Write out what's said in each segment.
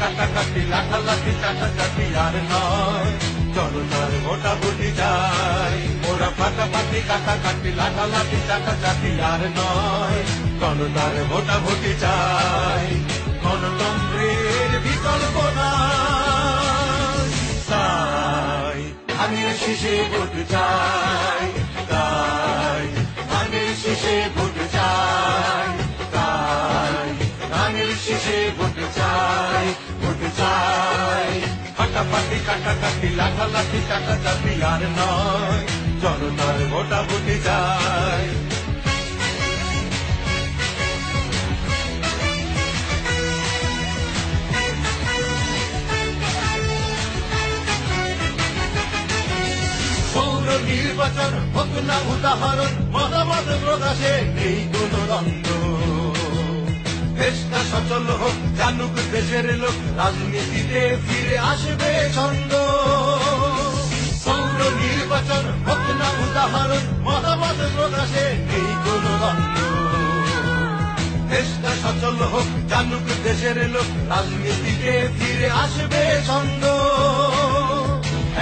কাটাকাটি লাঠালাঠি চাটাচাটি আর নয়। জনতার ভোটাভুটি চাই ওরা ফাটাফাটি কাটাকাটি লাঠালাঠি চাটাচাটি আর নয়। জনতার ভোটাভুটি চাই গণতন্ত্রের বিকল্প নাই। তাই ধানের শীষে চাই ভোট চাই ভোট চাই। ফাটাফাটি কাটাকাটি, লাঠালাঠি চাটাচাটি আর নয়, জনতার ভোটাভুটি চাই। নির্বাচন হোক না উদাহরণ, মতামত প্রকাশে নেই কোন দ্বন্দ্ব। দেশটা সচল হোক, জানুক দেশের লোক, রাজনীতিতে ফিরে আসবে ছন্দ। পৌর নির্বাচন হোক না উদাহরণ, মতামত প্রকাশে নেই কোন দেশটা সচল হোক, জানুক দেশের লোক, রাজনীতিতে ফিরে আসবে ছন্দ।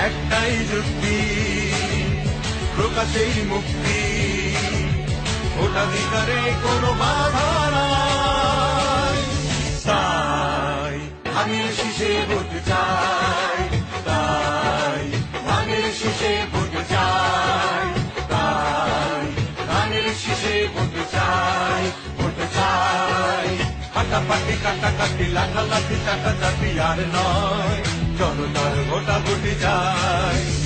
একটাই যুক্তি, প্রকাশেই মুক্তি। ভোটাধিকারে কোনো বাধা ধানের শীষে ভোট চাই, তাই ধানের শীষে ভোট চাই, তাই ধানের শীষে ভোট চাই ভোট চাই। ফাটাফাটি কাটাকাটি, লাঠালাঠি চাটাচাটি আর নয়, জনতার ভোটাভুটি চাই।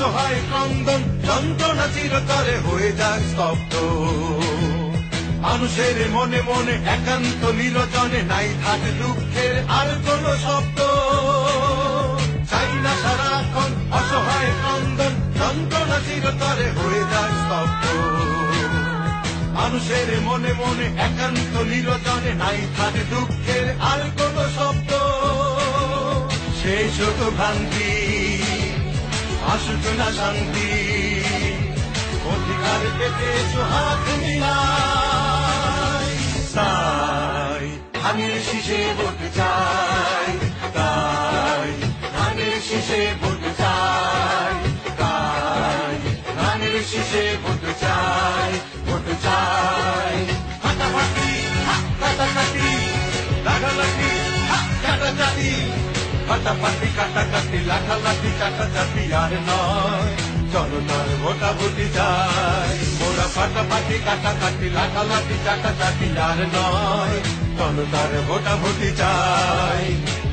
অসহায় ক্রন্দন, যন্ত্রণা চিরতরে হয়ে যাক স্তব্ধ। মানুষের মনে মনে একান্ত নিরজনে নাই থাক দুঃখের আর কোন শব্দ। চাই না সারাক্ষণ অসহায় ক্রন্দন, যন্ত্রণা চিরতরে হয়ে যাক স্তব্ধ। মানুষের মনে মনে একান্ত নিরজনে নাই থাক দুঃখের আর কোন শব্দ। সেই শোক ভ্রান্তি আসুক না শান্তি। অধিকার পেতে হাত মিলাই। তাই ধানের শীষে ভোট চাই। ফাটাফাটি কাটাকাটি লাঠালাঠি চাটাচাটি আর নয়। জনতার ভোটাভুটি চাই ওরা ফাটাফাটি কাটাকাটি লাঠালাঠি চাটাচাটি আর নয়। জনতার ভোটাভুটি চাই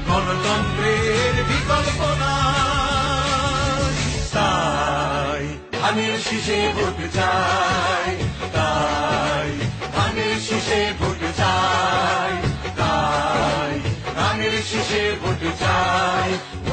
গণতন্ত্রের বিকল্প নাই। তাই ধানের শীষে ভোট চাই। Thank you.